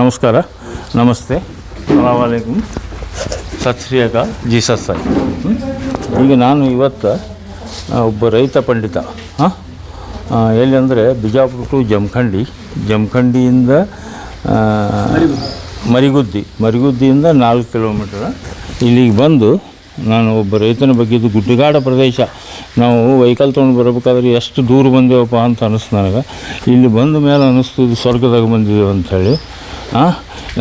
ನಮಸ್ಕಾರ. ನಮಸ್ತೆ. ಅಲಾಮಲೈಕುಮ್ ಸತ್ ಶ್ರೀ ಅಕಾಲ್ ಹ್ಮ್? ಈಗ ನಾನು ಇವತ್ತು ಒಬ್ಬ ರೈತ ಪಂಡಿತ, ಹಾಂ? ಎಲ್ಲಿ ಅಂದರೆ ಬಿಜಾಪುರ ಟು ಜಮಖಂಡಿ. ಜಮಖಂಡಿಯಿಂದ ಮರಿಗುದ್ದಿ. ಮರಿಗುದ್ದಿಯಿಂದ ನಾಲ್ಕು ಕಿಲೋಮೀಟರ್. ಇಲ್ಲಿಗೆ ಬಂದು ನಾನು ಒಬ್ಬ ರೈತನ ಬಗ್ಗೆ ಇದು ಗುಡ್ಡಗಾಡ ಪ್ರದೇಶ. ನಾವು ವೆಹಿಕಲ್ ತೊಗೊಂಡು ಬರಬೇಕಾದ್ರೆ ಎಷ್ಟು ದೂರ ಬಂದೇವಪ್ಪ ಅಂತ ಅನ್ನಿಸ್ತು ನನಗೆ. ಇಲ್ಲಿ ಬಂದ ಮೇಲೆ ಅನ್ನಿಸ್ತು ಇದು ಸ್ವರ್ಗದಾಗ ಬಂದಿದ್ದೇವೆ ಅಂಥೇಳಿ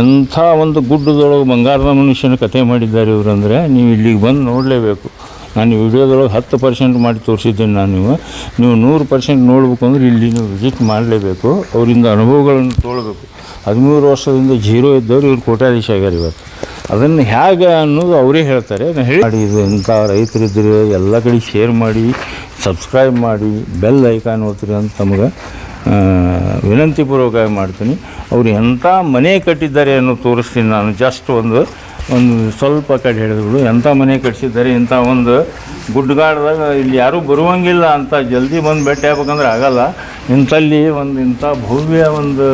ಎಂಥ ಒಂದು ಗುಡ್ಡದೊಳಗೆ ಬಂಗಾರದ ಮನುಷ್ಯನ ಕತೆ ಮಾಡಿದ್ದಾರೆ ಇವರು ಅಂದರೆ ನೀವು ಇಲ್ಲಿಗೆ ಬಂದು ನೋಡಲೇಬೇಕು. ನಾನು ವಿಡಿಯೋದೊಳಗೆ ಹತ್ತು ಪರ್ಸೆಂಟ್ ಮಾಡಿ ತೋರಿಸಿದ್ದೀನಿ ನಾನು ನೀವು. ನೀವು ನೂರು ಪರ್ಸೆಂಟ್ ನೋಡಬೇಕು ಅಂದ್ರೆ ಇಲ್ಲಿ ನೀವು ವಿಸಿಟ್ ಮಾಡಲೇಬೇಕು. ಅವರಿಂದ ಅನುಭವಗಳನ್ನು ತೊಗೊಳ್ಬೇಕು ಹದಿಮೂರು ವರ್ಷದಿಂದ ಜೀರೋ ಇದ್ದವರು ಇವ್ರು ಕೋಟ್ಯಾಧೀಶ ಆಗ್ಯಾರ ಇವತ್ತು. ಅದನ್ನು ಹೇಗೆ ಅನ್ನೋದು ಅವರೇ ಹೇಳ್ತಾರೆ. ಹೇಳಿ ಇದು ಇಂಥ ರೈತರಿದ್ದರೆ ಎಲ್ಲ ಕಡೆ ಶೇರ್ ಮಾಡಿ ಸಬ್ಸ್ಕ್ರೈಬ್ ಮಾಡಿ ಬೆಲ್ ಐಕಾನ್ ಓದ್ರಿ ಅಂತ ತಮಗೆ ಆ, ವಿನಂತಿಪೂರ್ವಕವಾಗಿ ಮಾಡ್ತೀನಿ. ಅವರು ಎಂಥ ಮನೆ ಕಟ್ಟಿದ್ದಾರೆ ಅನ್ನೋ ತೋರಿಸ್ತೀನಿ ನಾನು. ಜಸ್ಟ್ ಒಂದು ಒಂದು ಸ್ವಲ್ಪ ಕಡೆ ಹೇಳಿದ್ರು ಎಂಥ ಮನೆ ಕಟ್ಟಿಸಿದ್ದಾರೆ, ಇಂಥ ಒಂದು ಗುಡ್ಡಗಾಡ್ದಾಗ ಇಲ್ಲಿ ಯಾರೂ ಬರುವಂಗಿಲ್ಲ ಅಂತ ಜಲ್ದಿ ಬಂದು ಭೇಟಿ ಆಗ್ಬೇಕಂದ್ರೆ ಆಗಲ್ಲ. ಇಂಥಲ್ಲಿ ಒಂದು ಇಂಥ ಭವ್ಯ ಒಂದು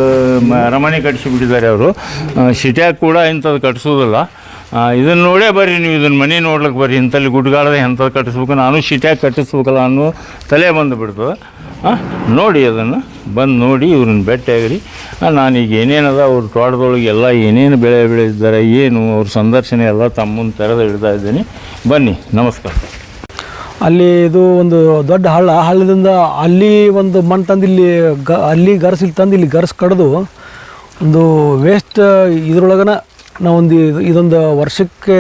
ಅರಮನೆ ಕಟ್ಟಿಸಿಬಿಟ್ಟಿದ್ದಾರೆ ಅವರು. ಸಿಟ್ಯಾಗ ಕೂಡ ಇಂಥದ್ದು ಕಟ್ಟಿಸೋದಿಲ್ಲ ಇದನ್ನು ನೋಡೇ ಬರ್ರಿ ನೀವು, ಇದನ್ನು ಮನೆ ನೋಡ್ಲಿಕ್ಕೆ ಬರ್ರಿ. ಇಂಥಲ್ಲಿ ಗುಡ್ಗಾಡದೆ ಎಂಥದ್ದು ಕಟ್ಟಿಸ್ಬೇಕು? ನಾನು ಸಿಟ್ಯಾಗ ಕಟ್ಟಿಸ್ಬೇಕಲ್ಲ ಅನ್ನೋ ತಲೆ ಬಂದು ಬಿಡ್ತದೆ ಹಾಂ ನೋಡಿ ಅದನ್ನು, ಬಂದು ನೋಡಿ ಇವ್ರನ್ನ ಭೇಟಿಯಾಗ್ರಿ ನಾನೀಗ ಏನೇನದ ಅವ್ರ ತೋಟದೊಳಗೆ ಎಲ್ಲ ಏನೇನು ಬೆಳೆ ಬೆಳೆದಿದ್ದಾರೆ, ಏನು, ಅವ್ರ ಸಂದರ್ಶನ ಎಲ್ಲ ತಮ್ಮನ್ನು ತೆರೆದು ಹಿಡ್ತಾ ಇದ್ದೀನಿ. ಬನ್ನಿ, ನಮಸ್ಕಾರ. ಅಲ್ಲಿ ಇದು ಒಂದು ದೊಡ್ಡ ಹಳ್ಳ. ಹಳ್ಳದಿಂದ ಅಲ್ಲಿ ಒಂದು ಮಣ್ಣು ತಂದು ಇಲ್ಲಿ ಗ, ಅಲ್ಲಿ ಗರ್ಸು ಇಲ್ಲಿ ತಂದು ಇಲ್ಲಿ ಗರ್ಸು ಕಡ್ದು ಒಂದು ವೇಸ್ಟ್ ಇದ್ರೊಳಗನ ನಾವೊಂದು ಇದು ಇದೊಂದು ವರ್ಷಕ್ಕೆ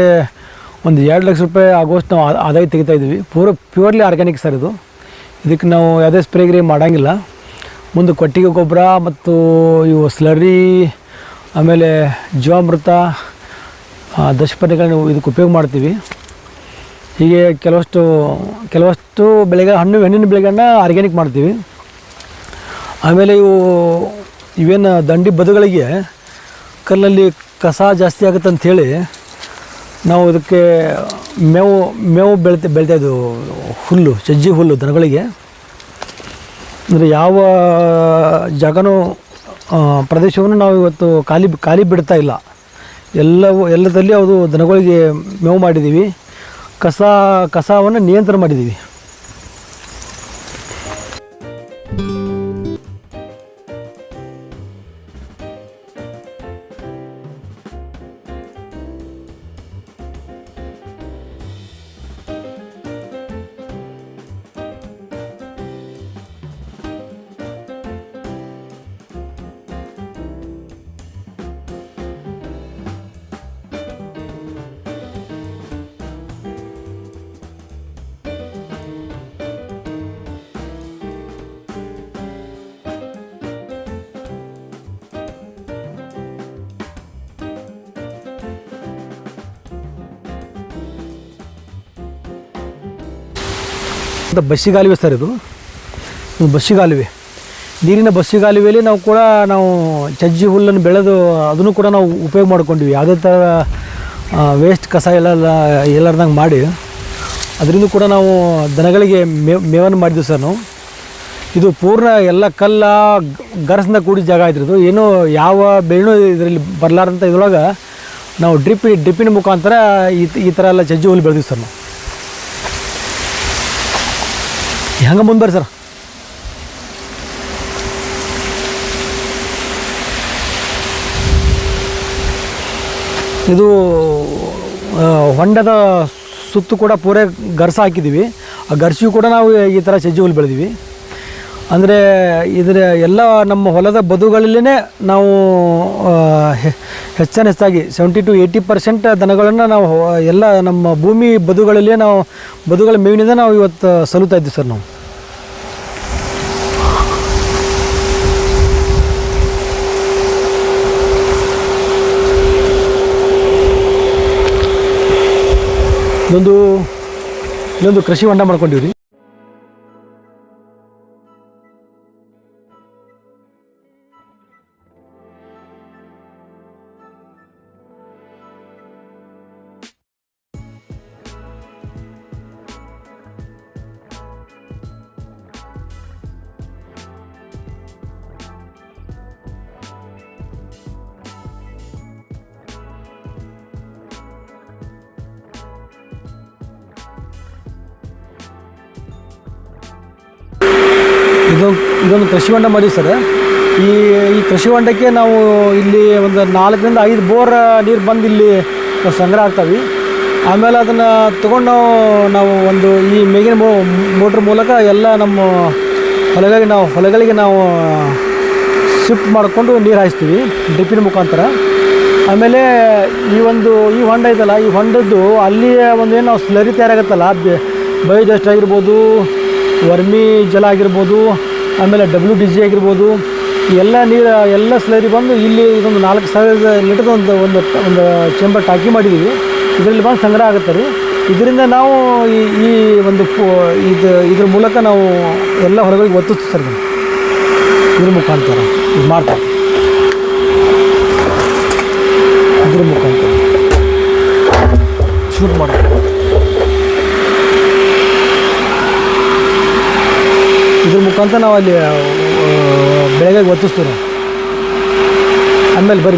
ಒಂದು ಎರಡು ಲಕ್ಷ ರೂಪಾಯಿ ಆಗೋಷ್ಟು ನಾವು ಆದಾಯ ತೆಗಿತಾ ಇದ್ದೀವಿ. ಪೂರ ಪ್ಯೂರ್ಲಿ ಆರ್ಗ್ಯಾನಿಕ್ ಸರ್ ಇದು. ಇದಕ್ಕೆ ನಾವು ಯಾವುದೇ ಸ್ಪ್ರೇ ಗ್ರೇ ಮಾಡೋಂಗಿಲ್ಲ. ಮುಂದೆ ಕೊಟ್ಟಿಗೆ ಗೊಬ್ಬರ ಮತ್ತು ಇವು ಸ್ಲರಿ ಆಮೇಲೆ ಜೀವಾಮೃತ ದಶಪರ್ಣಿಗಳನ್ನ ಇದಕ್ಕೆ ಉಪಯೋಗ ಮಾಡ್ತೀವಿ. ಹೀಗೆ ಕೆಲವಷ್ಟು ಕೆಲವಷ್ಟು ಬೆಳೆಗ ಹಣ್ಣು ಹಣ್ಣಿನ ಬೆಳೆಗಳನ್ನ ಆರ್ಗ್ಯಾನಿಕ್ ಮಾಡ್ತೀವಿ. ಆಮೇಲೆ ಇವು ಇವೇನು ದಂಡಿ ಬದುಗಳಿಗೆ ಕಲ್ಲಲ್ಲಿ ಕಸ ಜಾಸ್ತಿ ಆಗುತ್ತೆ ಅಂಥೇಳಿ ನಾವು ಅದಕ್ಕೆ ಮೇವು ಮೇವು ಬೆಳಿತಾ ಬೆಳಿತಾ ಇದ್ದೆವು ಹುಲ್ಲು, ಸಜ್ಜಿ ಹುಲ್ಲು ದನಗಳಿಗೆ. ಅಂದರೆ ಯಾವ ಜಾಗನೂ ಪ್ರದೇಶವನ್ನು ನಾವು ಇವತ್ತು ಖಾಲಿ ಖಾಲಿ ಬಿಡ್ತಾ ಇಲ್ಲ. ಎಲ್ಲವೂ, ಎಲ್ಲದಲ್ಲಿ ಅದು ದನಗಳಿಗೆ ಮೇವು ಮಾಡಿದ್ದೀವಿ. ಕಸ, ಕಸವನ್ನು ನಿಯಂತ್ರಣ ಮಾಡಿದ್ದೀವಿ. ಅಂತ ಬಸ್ಸಿಗಾಲುವೆ ಸರ್ ಇದು. ಇದು ಬಸ್ಸಿಗಾಲುವೆ. ನೀರಿನ ಬಸ್ಸಿಗಾಲುವೆಯಲ್ಲಿ ನಾವು ಕೂಡ ನಾವು ಚಜ್ಜಿ ಹುಲ್ಲನ್ನು ಬೆಳೆದು ಅದನ್ನು ಕೂಡ ನಾವು ಉಪಯೋಗ ಮಾಡ್ಕೊಂಡಿವಿ. ಯಾವುದೇ ಥರ ವೇಸ್ಟ್ ಕಸ ಎಲ್ಲ ಎಲ್ಲಾರ್ದಂಗೆ ಮಾಡಿ ಅದರಿಂದ ಕೂಡ ನಾವು ದನಗಳಿಗೆ ಮೇ, ಮೇವನ್ನು ಮಾಡಿದ್ವಿ ಸರ್ ನಾವು. ಇದು ಪೂರ್ಣ ಎಲ್ಲ ಕಲ್ಲ ಗರಸಿಂದ ಕೂಡಿದ ಜಾಗ ಇದು. ಏನು ಯಾವ ಬೆಳೆನೂ ಇದರಲ್ಲಿ ಬರಲಾರಂಥ ಇದ್ರೊಳಗೆ ನಾವು ಡ್ರಿಪ್, ಡ್ರಿಪ್ಪಿನ ಮುಖಾಂತರ ಈ ಈ ಥರ ಎಲ್ಲ ಚಜ್ಜಿ ಹುಲ್ಲು ಬೆಳೆದಿವಿ ಸರ್ ನಾವು. ಹೆಂಗೆ ಮುಂದೆ ಬರ್ರಿ ಸರ್. ಇದು ಹೊಂಡದ ಸುತ್ತು ಕೂಡ ಪೂರೇ ಗರ್ಸ ಹಾಕಿದ್ದೀವಿ. ಆ ಗರ್ಸಿಯು ಕೂಡ ನಾವು ಈ ಥರ ಸಜ್ಜಿ ಹುಲ್ಲು ಬೆಳೆದೀವಿ. ಅಂದರೆ ಇದರ ಎಲ್ಲ ನಮ್ಮ ಹೊಲದ ಬದುಗಳಲ್ಲೇ ನಾವು ಹೆಚ್ಚಾನ ಹೆಚ್ಚಾಗಿ ಸೆವೆಂಟಿ ಟು ಏಯ್ಟಿ ಪರ್ಸೆಂಟ್ ದನಗಳನ್ನು ನಾವು ಎಲ್ಲ ನಮ್ಮ ಭೂಮಿ ಬದುಗಳಲ್ಲೇ ನಾವು, ಬದುಗಳ ಮೇವಿನಿಂದ ನಾವು ಇವತ್ತು ಸಲುತ್ತಾ ಇದ್ದೀವಿ ಸರ್ ನಾವು. ಇದೊಂದು ಇಲ್ಲೊಂದು ಕೃಷಿ ಹೊಂಡ ಮಾಡ್ಕೊಂಡಿವ್ರಿ. ಇದೊಂದು ಇದೊಂದು ಕೃಷಿ ಹೊಂಡ ಮಾಡಿವಿ ಸರ್ ಈ ಈ ಕೃಷಿ ಹೊಂಡಕ್ಕೆ ನಾವು ಇಲ್ಲಿ ಒಂದು ನಾಲ್ಕರಿಂದ ಐದು ಬೋರ್ ನೀರು ಬಂದು ಇಲ್ಲಿ ಸಂಗ್ರಹ ಆಗ್ತವೆ. ಆಮೇಲೆ ಅದನ್ನು ತೊಗೊಂಡು ನಾವು ನಾವು ಒಂದು ಈ ಮೇಗಿನ ಮೋಟ್ರ್ ಮೂಲಕ ಎಲ್ಲ ನಮ್ಮ ಹೊಲಗಳಿಗೆ ನಾವು ಹೊಲಗಳಿಗೆ ನಾವು ಶಿಫ್ಟ್ ಮಾಡಿಕೊಂಡು ನೀರು ಹಾಯಿಸ್ತೀವಿ ಡಿಪ್ಪಿನ ಮುಖಾಂತರ. ಆಮೇಲೆ ಈ ಒಂದು, ಈ ಹೊಂಡ ಇದೆಲ್ಲ, ಈ ಹೊಂಡದ್ದು ಅಲ್ಲಿ ಒಂದು ಏನು ನಾವು ಸ್ಲರಿ ತಯಾರಾಗುತ್ತಲ್ಲ ಬಯೋಜೆಸ್ಟ್ ಆಗಿರ್ಬೋದು ವರ್ಮಿ ಜಲ ಆಗಿರ್ಬೋದು, ಆಮೇಲೆ ಡಬ್ಲ್ಯೂ ಡಿ ಜಿ ಆಗಿರ್ಬೋದು, ಎಲ್ಲ ನೀರು, ಎಲ್ಲ ಸ್ಲರಿ ಬಂದು ಇಲ್ಲಿ ಇದೊಂದು ನಾಲ್ಕು ಸಾವಿರದ ಲೀಟರ್ ಒಂದು ಒಂದು ಒಂದು ಚೇಂಬರ್ ಟಾಕಿ ಮಾಡಿದ್ದೀವಿ ಇದರಲ್ಲಿ ಬಂದು ಸಂಗ್ರಹ ಆಗುತ್ತೆ ರೀ. ಇದರಿಂದ ನಾವು ಈ ಈ ಒಂದು ಇದು, ಇದ್ರ ಮೂಲಕ ನಾವು ಎಲ್ಲ ಹೊರಗಳಿಗೆ ಒತ್ತಿಸ್ತೀವಿ ಸರ್. ಇದ್ರ ಮುಖಾಂತರ ಇದು ಮಾಡ್ತಾರೆ ಇದ್ರ ಮುಖಾಂತರ. ಶೂಟ್ ಮಾಡ್ತಾರೆ ಇದ್ರ ಅಂತ ನಾವು ಅಲ್ಲಿ ಬೆಳಗ್ಗೆ ಒತ್ತಿಸ್ತೀವಿ ಆಮೇಲೆ ಬರೀ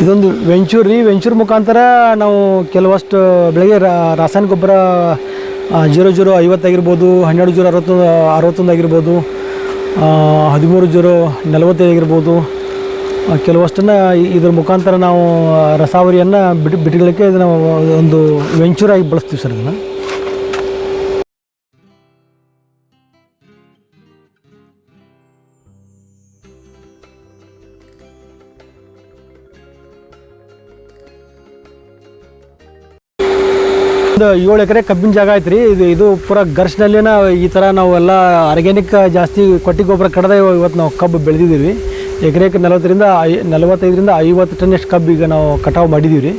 ಇದೊಂದು ವೆಂಚೂರ್ ರೀ. ವೆಂಚೂರ್ ಮುಖಾಂತರ ನಾವು ಕೆಲವಷ್ಟು ಬೆಳಗ್ಗೆ ರಾಸಾಯನಿಕ ಗೊಬ್ಬರ ಜೀರೋ ಜೀರೋ ಐವತ್ತಾಗಿರ್ಬೋದು ಹನ್ನೆರಡು ಜೀರೋ ಅರವತ್ತೊಂದು ಅರವತ್ತೊಂದು ಆಗಿರ್ಬೋದು ಹದಿಮೂರು ಜೀರೋ ನಲವತ್ತೈದಾಗಿರ್ಬೋದು ಕೆಲವಷ್ಟನ್ನು ಇದ್ರ ಮುಖಾಂತರ ನಾವು ರಸಾವರಿಯನ್ನು ಬಿಟ್ಟು ಬಿಟ್ಟಿಡಲಿಕ್ಕೆ ಇದನ್ನು ಒಂದು ವೆಂಚೂರಾಗಿ ಬಳಸ್ತೀವಿ ಸರ್ ಇದನ್ನು. ಒಂದು ಏಳು ಎಕರೆ ಕಬ್ಬಿನ ಜಾಗ ಐತೆ ರೀ ಇದು ಇದು ಪೂರ ಗರ್ಸ್ನಲ್ಲಿನ ಈ ಥರ ನಾವು ಎಲ್ಲ ಆರ್ಗ್ಯಾನಿಕ್ ಜಾಸ್ತಿ ಕೊಟ್ಟಿ ಗೊಬ್ಬರ ಕಡದೆ ಇವತ್ತು ನಾವು ಕಬ್ಬು ಬೆಳೆದಿದ್ದೀವಿ ಎಕರೆಗೆ ನಲವತ್ತರಿಂದ ಐ ನಲವತ್ತೈದರಿಂದ ಐವತ್ತು ಟನ್ನಷ್ಟು ಕಬ್ಬು ಈಗ ನಾವು ಕಟಾವು ಮಾಡಿದ್ದೀವಿ ರೀ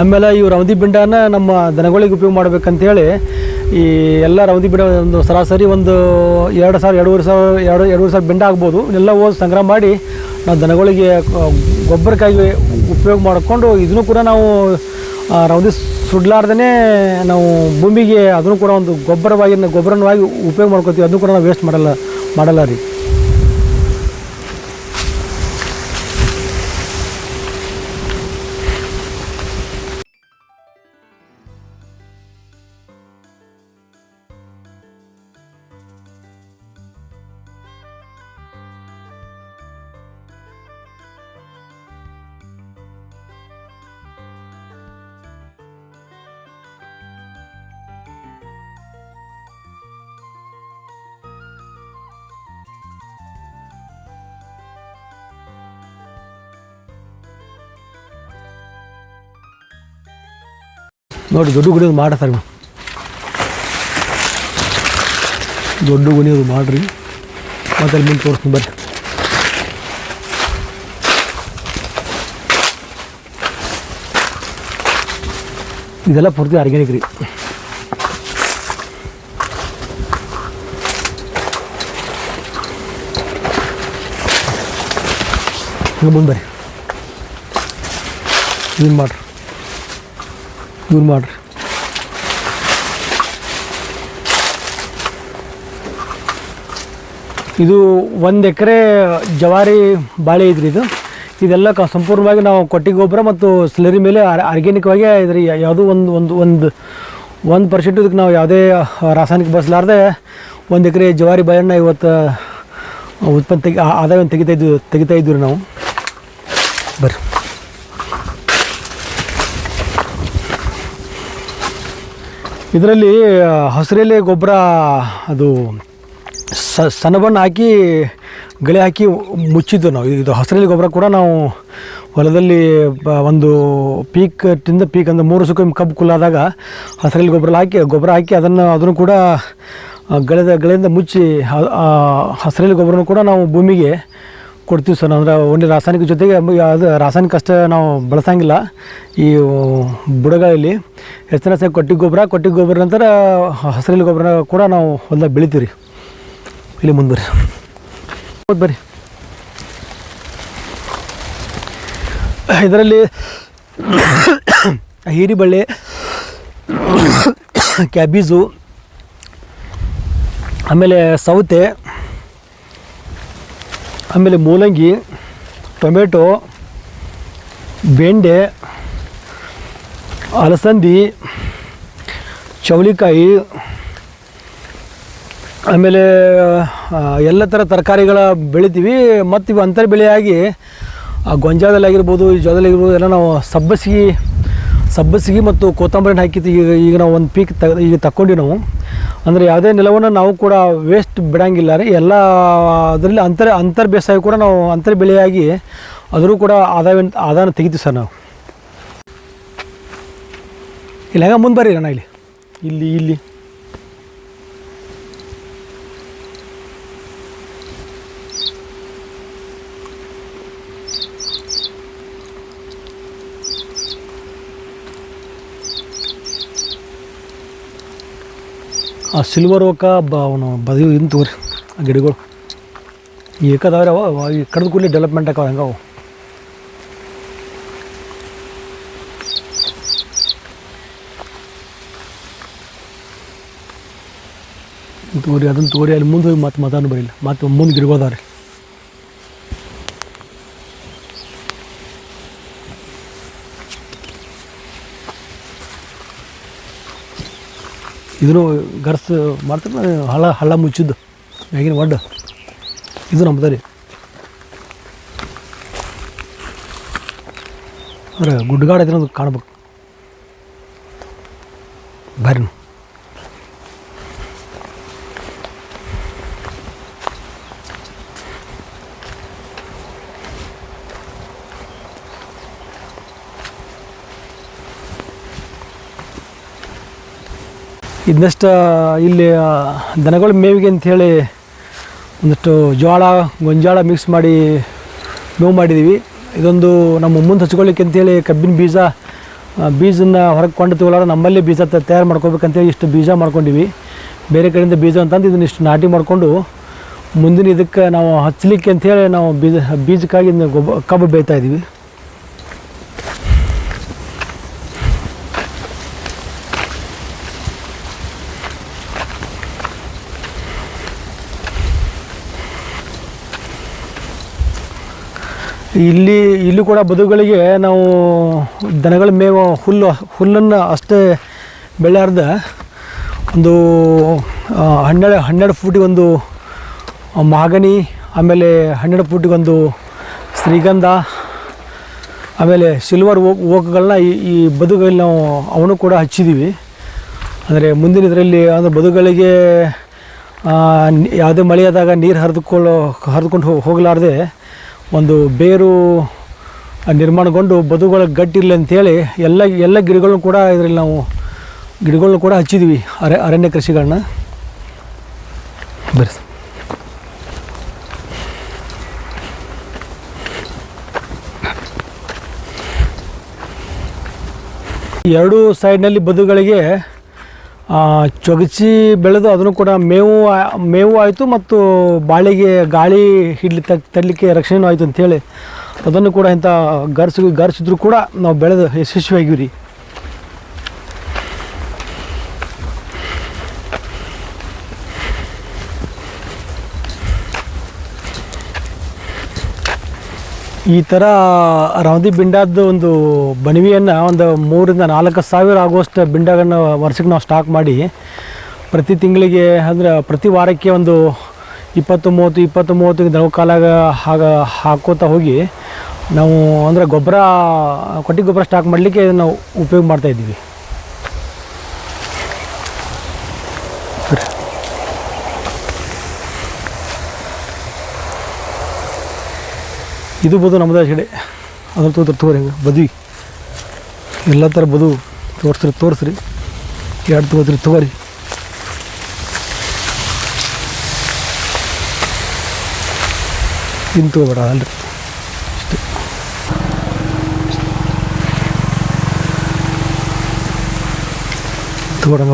ಆಮೇಲೆ ಇವು ರೌದಿ ಬಿಂಡನ ನಮ್ಮ ದನಗಳಿಗೆ ಉಪಯೋಗ ಮಾಡ್ಬೇಕಂತೇಳಿ ಈ ಎಲ್ಲ ರೌದಿ ಬಿಂಡ ಒಂದು ಸರಾಸರಿ ಒಂದು ಎರಡು ಸಾವಿರ, ಎರಡೂವರೆ ಸಾವಿರ, ಎರಡು, ಎರಡೂವರೆ ಸಾವಿರ ಬಿಂಡ ಆಗ್ಬೋದು. ಎಲ್ಲ ಹೋಗಿ ಸಂಗ್ರಹ ಮಾಡಿ ನಾವು ದನಗಳಿಗೆ ಗೊಬ್ಬರಕ್ಕಾಗಿ ಉಪಯೋಗ ಮಾಡಿಕೊಂಡು ಇದನ್ನು ಕೂಡ ನಾವು ರೌದಿ ಸುಡ್ಲಾರ್ದೇ ನಾವು ಭೂಮಿಗೆ ಅದನ್ನು ಕೂಡ ಒಂದು ಗೊಬ್ಬರವಾಗಿ ಗೊಬ್ಬರವಾಗಿ ಉಪಯೋಗ ಮಾಡ್ಕೋತೀವಿ. ಅದನ್ನು ಕೂಡ ನಾವು ವೇಸ್ಟ್ ಮಾಡಲ್ಲ ಮಾಡಲ್ಲ ರೀ. ನೋಡಿ, ದೊಡ್ಡ ಗುಣಿ ಮಾಡ ಸರ್ ಇವು. ದೊಡ್ಡ ಗುಣಿ ಅದು ಮಾಡ್ರಿ. ಮತ್ತೆ ಅಲ್ಲಿ ಮುಂದೆ ತೋರಿಸ್ತೀನಿ, ಬರ್ರಿ. ಇದೆಲ್ಲ ಪೂರ್ತಿ ಆರ್ಗ್ಯಾನಿಕ್ ರೀ. ಹಿಂಗೆ ಮುಂದೆ ಬರ್ರಿ. ಇದನ್ನು ಮಾಡ್ರಿ? ಇವ್ರು ಮಾಡ್ರಿ. ಇದು ಒಂದು ಎಕರೆ ಜವಾರಿ ಬಾಳೆ ಇದ್ರಿ ಇದು. ಇದೆಲ್ಲ ಕ ಸಂಪೂರ್ಣವಾಗಿ ನಾವು ಕೊಟ್ಟಿ ಗೊಬ್ಬರ ಮತ್ತು ಸ್ಲರಿ ಮೇಲೆ ಆರ್ಗ್ಯಾನಿಕ್ವಾಗಿ ಇದ್ರಿ. ಯಾವುದೋ ಒಂದು ಒಂದು ಒಂದು ಒಂದು ಪರ್ಸೆಂಟ್ ಇದಕ್ಕೆ ನಾವು ಯಾವುದೇ ರಾಸಾಯನಿಕ ಬಳಸಲಾರ್ದೆ ಒಂದು ಎಕರೆ ಜವಾರಿ ಬಾಳೆಹಣ್ಣ ಇವತ್ತು ಉತ್ಪನ್ನ ತೆಗಿ ಆದಾಯವನ್ನು ತೆಗಿತಾ ಇದ್ವಿ ತೆಗಿತಾ ಇದ್ವಿ ರೀ ನಾವು. ಬರ್ರಿ. ಇದರಲ್ಲಿ ಹಸಿರೆಲೆ ಗೊಬ್ಬರ, ಅದು ಸನಬಣ್ಣ ಹಾಕಿ, ಗಳೆ ಹಾಕಿ ಮುಚ್ಚಿದ್ದು ನಾವು. ಇದು ಹಸಿರೆಲೆ ಗೊಬ್ಬರ ಕೂಡ ನಾವು ಹೊಲದಲ್ಲಿ ಒಂದು ಪೀಕ್ ತಿಂದ ಪೀಕ್ ಅಂದರೆ ಮೂರು ಸುಕ್ಕ ಕಬ್ಬು ಕುಲ್ಲಾದಾಗ ಹಸಿರೆಲೆ ಗೊಬ್ಬರ ಹಾಕಿ ಗೊಬ್ಬರ ಹಾಕಿ ಅದನ್ನು ಅದನ್ನು ಕೂಡ ಗಳೆದ, ಗಳೆಯಿಂದ ಮುಚ್ಚಿ ಹಸಿರೆಲೆ ಗೊಬ್ಬರನೂ ಕೂಡ ನಾವು ಭೂಮಿಗೆ ಕೊಡ್ತೀವಿ ಸರ್. ಅಂದರೆ ಒಂದು ರಾಸಾಯನಿಕ ಜೊತೆಗೆ ಅದು ರಾಸಾಯನಿಕ ಅಷ್ಟೇ ನಾವು ಬಳಸಂಗಿಲ್ಲ. ಈ ಬುಡಗಳಲ್ಲಿ ಹೆಚ್ಚಿನ ಸಹ ಕೊಟ್ಟಿಗೆ ಗೊಬ್ಬರ ಕೊಟ್ಟಿಗೆ ಗೊಬ್ಬರ ನಂತರ ಹಸಿರಿಲಿ ಗೊಬ್ಬರ ಕೂಡ ನಾವು ಹೊಲ್ದಾಗ ಬೆಳಿತೀವಿ ರೀ ಇಲ್ಲಿ ಮುಂದೆ ಬರ್ರಿ ಹೌದು ಬರ್ರಿ. ಇದರಲ್ಲಿ ಹೀರಿಬಳ್ಳಿ, ಕ್ಯಾಬೀಜು, ಆಮೇಲೆ ಸೌತೆ ಆಮೇಲೆ ಮೂಲಂಗಿ, ಟೊಮೆಟೊ, ಬೆಂಡೆ, ಅಲಸಂದಿ, ಚೌಳಿಕಾಯಿ, ಆಮೇಲೆ ಎಲ್ಲ ಥರ ತರಕಾರಿಗಳ ಬೆಳಿತೀವಿ. ಮತ್ತು ಇವು ಅಂತರ ಬೆಳೆಯಾಗಿ, ಆ, ಗೊಂಜಾಳದಲ್ಲಿ ಆಗಿರ್ಬೋದು, ಈ ಜೋಳದಲ್ಲಿ ಆಗಿರ್ಬೋದು, ಎಲ್ಲ ನಾವು ಸಬ್ಬಸಿಗೆ ಸಬ್ಬಸಿಗೆ ಮತ್ತು ಕೊತ್ತಂಬರಿನ ಹಾಕಿತ್ತು ಈಗ ಈಗ ನಾವು ಒಂದು ಪೀಕ್ ತ ಈಗ ತಗೊಂಡಿವಿ ನಾವು. ಅಂದರೆ ಯಾವುದೇ ನೆಲವನ್ನು ನಾವು ಕೂಡ ವೇಸ್ಟ್ ಬಿಡಂಗಿಲ್ಲ ರೀ. ಎಲ್ಲ, ಅದರಲ್ಲಿ ಅಂತರ ಅಂತರ್ ಬೇಸಾಯ ಕೂಡ ನಾವು ಅಂತರ್ ಬೆಳೆಯಾಗಿ ಅದರೂ ಕೂಡ ಆದಾಯ ಆದಾಯ ತೆಗಿತೀವಿ ಸರ್ ನಾವು. ಇಲ್ಲ ಹೆಂಗ ಮುಂದೆ ಬರ್ರಿ ಅಣ್ಣ ಇಲ್ಲಿ. ಇಲ್ಲಿ ಇಲ್ಲಿ. ಆ ಸಿಲ್ವರ್ ಓಕ ಬ ಅವನು ಬದಿ ಇನ್ ತಗೋರಿ ಆ ಗಿಡಗಳು. ಏಕದವ್ರೆ ಅವ ಅವ ಈ ಕಡ್ದು ಕೂಡಲಿ ಡೆವಲಪ್ಮೆಂಟ್ ಆಕಾವ ಹೆಂಗವು? ತೋರಿ ಅದನ್ನು ತೋರಿ, ಅಲ್ಲಿ ಮುಂದೆ ಹೋಗಿ ಮತ್ತೆ ಮತಾನು ಬರಿಲ್ಲ ಮತ್ತೆ ಮುಂದೆ ಗಿಡಗಳದಾವ್ರಿ ಇದನ್ನು ಗರ್ಸ್ ಮಾಡ್ತಾರೆ ಹಳ್ಳ ಹಳ್ಳ ಮುಚ್ಚಿದ್ದು. ಮ್ಯಾಗಿನ ಒಡ್ಡ ಇದು ನಮ್ಮದ ರೀ ಅಂದ್ರೆ ಗುಡ್ಡಗಾಡ ಇದನ್ನ ಕಾಣ್ಬೇಕು. ಬರ್ರಿ. ಇದನ್ನಷ್ಟು ಇಲ್ಲಿ ದನಗಳ ಮೇವಿಗೆ ಅಂಥೇಳಿ ಒಂದಷ್ಟು ಜೋಳ ಗೊಂಜಾಳ ಮಿಕ್ಸ್ ಮಾಡಿ ಮೇವು ಮಾಡಿದ್ದೀವಿ ಇದೊಂದು ನಮ್ಮ ಮುಂದೆ ಹಚ್ಕೊಳ್ಳಿಕ್ಕೆ ಅಂತೇಳಿ ಕಬ್ಬಿನ ಬೀಜ ಬೀಜನ ಹೊರಗೆ ಕೊಂಡು ತಗೊಳ್ಳಾರ ನಮ್ಮಲ್ಲೇ ಬೀಜ ತಯಾರು ಮಾಡ್ಕೋಬೇಕಂತೇಳಿ ಇಷ್ಟು ಬೀಜ ಮಾಡ್ಕೊಂಡಿವಿ. ಬೇರೆ ಕಡೆಯಿಂದ ಬೀಜ ಅಂತಂದು ಇದನ್ನ ಇಷ್ಟು ನಾಟಿ ಮಾಡಿಕೊಂಡು ಮುಂದಿನ ಇದಕ್ಕೆ ನಾವು ಹಚ್ಚಲಿಕ್ಕೆ ಅಂಥೇಳಿ ನಾವು ಬೀಜ, ಬೀಜಕ್ಕಾಗಿ ಗೊಬ್ಬ, ಕಬ್ಬು ಬೇಯ್ತಾ ಇದ್ದೀವಿ ಇಲ್ಲಿ ಇಲ್ಲಿ ಕೂಡ ಬದುಗಳಿಗೆ ನಾವು ದನಗಳ ಮೇವು, ಹುಲ್ಲು, ಹುಲ್ಲನ್ನು ಅಷ್ಟೇ ಬೆಳೆಯಾರ್ದ ಒಂದು ಹನ್ನೆರಡು ಹನ್ನೆರಡು ಫೂಟಿಗೆ ಒಂದು ಆಮೇಲೆ ಹನ್ನೆರಡು ಫೂಟಿಗೊಂದು ಶ್ರೀಗಂಧ, ಆಮೇಲೆ ಸಿಲ್ವರ್ ಓಕ್ ಓಕ್ಗಳನ್ನ ಈ ಈ ಬದುಗಳಲ್ಲಿ ನಾವು ಅವನು ಕೂಡ ಹಚ್ಚಿದ್ದೀವಿ ಅಂದರೆ ಮುಂದಿನ ಇದರಲ್ಲಿ ಅಂದರೆ ಬದುಗಳಿಗೆ ಯಾವುದೇ ಮಳೆಯಾದಾಗ ನೀರು ಹರಿದುಕೊಳ್ಳೋ, ಹರಿದುಕೊಂಡು ಹೋಗಿ ಹೋಗಲಾರ್ದೆ ಒಂದು ಬೇರು ನಿರ್ಮಾಣಗೊಂಡು ಬದುಗಳ ಗಟ್ಟಿರಲಿ ಅಂಥೇಳಿ ಎಲ್ಲ ಎಲ್ಲ ಗಿಡಗಳನ್ನು ಕೂಡ ಇದರಲ್ಲಿ ನಾವು ಗಿಡಗಳನ್ನು ಕೂಡ ಹಚ್ಚಿದ್ವಿ ಅರೆ ಅರಣ್ಯ ಕೃಷಿಗಳನ್ನ. ಬರ್ರಿ ಎರಡೂ ಸೈಡ್ನಲ್ಲಿ ಬದುಗಳಿಗೆ ಚೊಗಚಿ ಬೆಳೆದು ಅದನ್ನು ಕೂಡ ಮೇವು ಮೇವು ಆಯಿತು ಮತ್ತು ಬಾಳಿಗೆ ಗಾಳಿ ಹಿಡ್ಲಿ ತರಲಿಕ್ಕೆ ರಕ್ಷಣೆಯೂ ಆಯಿತು ಅಂಥೇಳಿ ಅದನ್ನು ಕೂಡ ಇಂಥ ಗರ್ಸ್, ಗರ್ಸಿದ್ರು ಕೂಡ ನಾವು ಬೆಳೆದು ಯಶಸ್ವಿಯಾಗಿವಿ ರೀ ಈ ಥರ ರವದಿ ಬಿಂಡಾದ ಒಂದು ಬಣವಿಯನ್ನು ಒಂದು ಮೂರಿಂದ ನಾಲ್ಕು ಸಾವಿರ ಆಗುವಷ್ಟು ಬಿಂಡಗಳನ್ನು ವರ್ಷಕ್ಕೆ ನಾವು ಸ್ಟಾಕ್ ಮಾಡಿ ಪ್ರತಿ ತಿಂಗಳಿಗೆ ಅಂದ್ರೆ ಪ್ರತಿ ವಾರಕ್ಕೆ ಒಂದು ಇಪ್ಪತ್ತು, ಮೂವತ್ತು ಇಪ್ಪತ್ತು ಮೂವತ್ತು ದನ ಕಾಲಾಗ ಹಾಗ ಹಾಕೋತಾ ಹೋಗಿ ನಾವು ಅಂದರೆ ಗೊಬ್ಬರ, ಕೊಟ್ಟಿಗೆ ಗೊಬ್ಬರ ಸ್ಟಾಕ್ ಮಾಡಲಿಕ್ಕೆ ನಾವು ಉಪಯೋಗ ಮಾಡ್ತಾ ಇದು ಬದು ನಮ್ಮದೇ ಕಡೆ ಅದ್ರ ತೋತ್ರ ತೋರಿ ಹಿಂಗೆ. ಬದ್ವಿ. ಎಲ್ಲ ಥರ ಬದು ತೋರಿಸ್ರಿ ತೋರಿಸ್ರಿ. ಎರಡು ತಗೋದ್ರಿ ತಗೋರಿ ಇನ್ನು ತಗೋಬೇಡ ಅಲ್ರಿ. ಇಷ್ಟೇ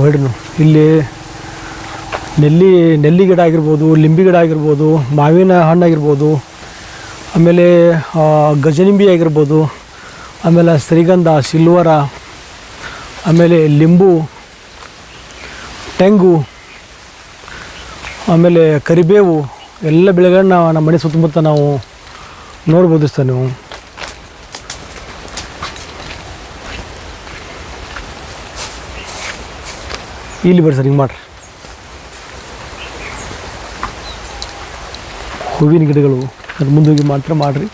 ಹೊಡ್ರಿ ನಾವು. ಇಲ್ಲಿ ನೆಲ್ಲಿ ನೆಲ್ಲಿ ಗಿಡ ಆಗಿರ್ಬೋದು, ಲಿಂಬಿ ಗಿಡ ಆಗಿರ್ಬೋದು, ಮಾವಿನ ಹಣ್ಣು ಆಗಿರ್ಬೋದು ಆಮೇಲೆ ಗಜನಿಂಬಿ ಆಗಿರ್ಬೋದು, ಆಮೇಲೆ ಶ್ರೀಗಂಧ, ಸಿಲ್ವರ, ಆಮೇಲೆ ಲಿಂಬು, ತೆಂಗು, ಆಮೇಲೆ ಕರಿಬೇವು, ಎಲ್ಲ ಬೆಳೆಗಳನ್ನ ನಮ್ಮ ಮನೆ ಸುತ್ತಮುತ್ತ ನಾವು ನೋಡ್ಬೋದು ಸರ್ ನೀವು. ಇಲ್ಲಿ ಬರ್ರಿ ಸರ್, ಹಿಂಗೆ ಮಾಡ್ರಿ. ಹೂವಿನ ಗಿಡಗಳು. ಅದು ಮುಂದೋಗಿ ಮಾತ್ರ ಮಾಡಿರಿ.